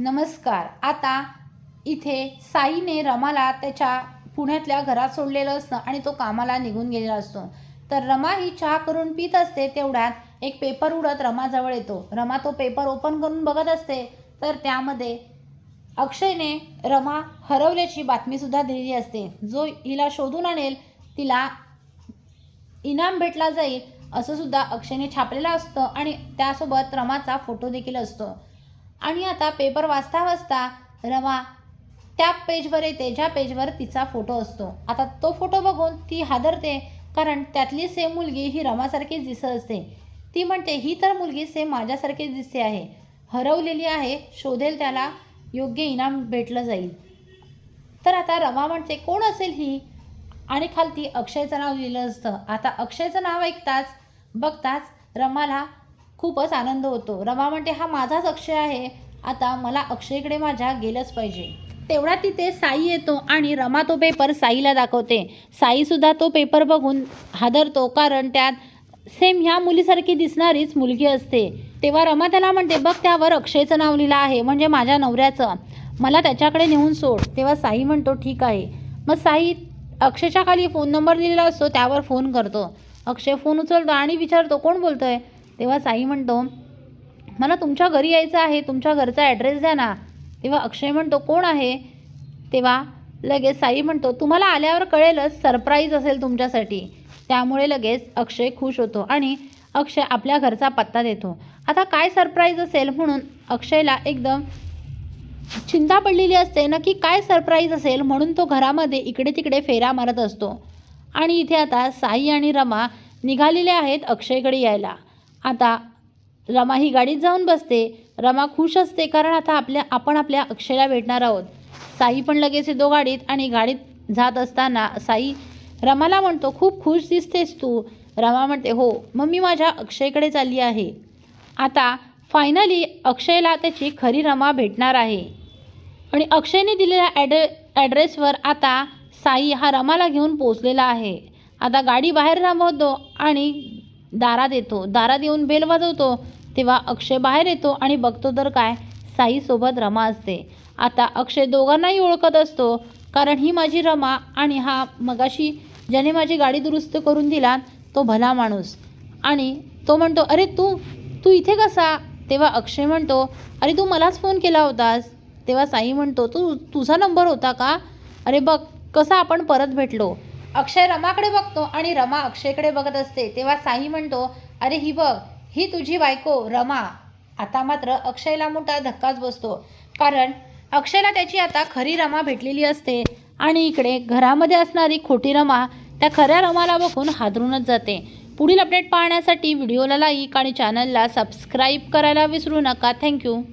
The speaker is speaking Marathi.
नमस्कार. आता इथे साईने रमाला त्याच्या पुण्यातल्या घरात सोडलेलं असतं आणि तो कामाला निघून गेलेला असतो. तर रमा ही चहा करून पित असते तेवढ्यात एक पेपर उडत रमाजवळ येतो. रमा तो पेपर ओपन करून बघत असते. तर त्यामध्ये अक्षयने रमा हरवल्याची बातमीसुद्धा दिलेली असते. जो हिला शोधून आणेल तिला इनाम भेटला जाईल असं सुद्धा अक्षयने छापलेलं असतं आणि त्यासोबत रमाचा फोटो देखील असतो. आणि आता पेपर वाचता वाचता रमा त्या पेजवर येते ज्या पेजवर तिचा फोटो असतो. आता तो फोटो बघून ती हादरते कारण त्यातली सेम मुलगी ही रमासारखीच दिसत असते. ती म्हणते ही तर मुलगी सेम माझ्यासारखीच दिसते आहे. हरवलेली आहे शोधेल त्याला योग्य इनाम भेटलं जाईल. तर आता रमा म्हणते कोण असेल ही? आणि खालती अक्षयचं नाव लिहिलं असतं. आता अक्षयचं नाव ऐकताच बघताच रमाला खूपच आनंद होतो. रमा म्हणते हा माझाच अक्षय आहे. आता मला अक्षयकडे माझ्या गेलंच पाहिजे. तेवढा तिथे साई येतो आणि रमा तो पेपर साईला दाखवते. साईसुद्धा तो पेपर बघून हादरतो कारण त्यात सेम ह्या मुलीसारखी दिसणारीच मुलगी असते. तेव्हा रमा त्याला म्हणते बघ त्यावर अक्षयचं नाव लिहिलं आहे. म्हणजे माझ्या नवऱ्याचं. मला त्याच्याकडे नेऊन सोड. तेव्हा साई म्हणतो ठीक आहे. मग साई अक्षयच्या खाली फोन नंबर दिलेला असतो त्यावर फोन करतो. अक्षय फोन उचलतो आणि विचारतो कोण बोलतो आहे तेव्हा साई म्हणतो मला तुमच्या घरी यायचं आहे तुमच्या घरचा ॲड्रेस द्या ना. तेव्हा अक्षय म्हणतो कोण आहे? तेव्हा लगेच साई म्हणतो तुम्हाला आल्यावर कळेलच सरप्राईज असेल तुमच्यासाठी. त्यामुळे लगेच अक्षय खुश होतो आणि अक्षय आपल्या घरचा पत्ता देतो. आता काय सरप्राईज असेल म्हणून अक्षयला एकदम चिंता पडलेली असते नक्की काय सरप्राईज असेल म्हणून तो घरामध्ये इकडे तिकडे फेरा मारत असतो. आणि इथे आता साई आणि रमा निघालेले आहेत अक्षयकडे यायला. आता रमा ही गाडीत जाऊन बसते. रमा खुश असते कारण आता आपल्या आपण आपल्या अक्षयला भेटणार आहोत. साई पण लगेच येतो गाडीत आणि गाडीत जात असताना साई रमाला म्हणतो खूप खुश दिसतेस तू. रमा म्हणते हो मग मी माझ्या अक्षयकडे चालली आहे. आता फायनली अक्षयला त्याची खरी रमा भेटणार आहे. आणि अक्षयने दिलेल्या ॲड्रे ॲड्रेसवर आता साई हा रमाला घेऊन पोचलेला आहे. आता गाडी बाहेर थांबवतो आणि दारात येतो दारात येऊन बेल वाजवतो तेव्हा अक्षय बाहेर येतो आणि बघतो तर काय साईसोबत रमा असते. आता अक्षय दोघांनाही ओळखत असतो कारण ही माझी रमा आणि हा मगाशी ज्याने माझी गाडी दुरुस्त करून दिला तो भला माणूस. आणि तो म्हणतो अरे तू तू इथे कसा? तेव्हा अक्षय म्हणतो अरे तू मलाच फोन केला होतास. तेव्हा साई म्हणतो तू तुझा नंबर होता का? अरे बघ कसा आपण परत भेटलो. अक्षय रमाकडे बघतो आणि रमा अक्षयकडे बघत असते. तेव्हा साई म्हणतो अरे ही बघ ही तुझी बायको रमा. आता मात्र अक्षयला मोठा धक्काच बसतो. कारण अक्षयला त्याची आता खरी रमा भेटलेली असते आणि इकडे घरामध्ये असणारी खोटी रमा त्या खऱ्या रमाला बघून हादरूनच जाते. पुढील अपडेट पाहण्यासाठी व्हिडिओला लाईक आणि चॅनलला सबस्क्राईब करायला विसरू नका. थँक्यू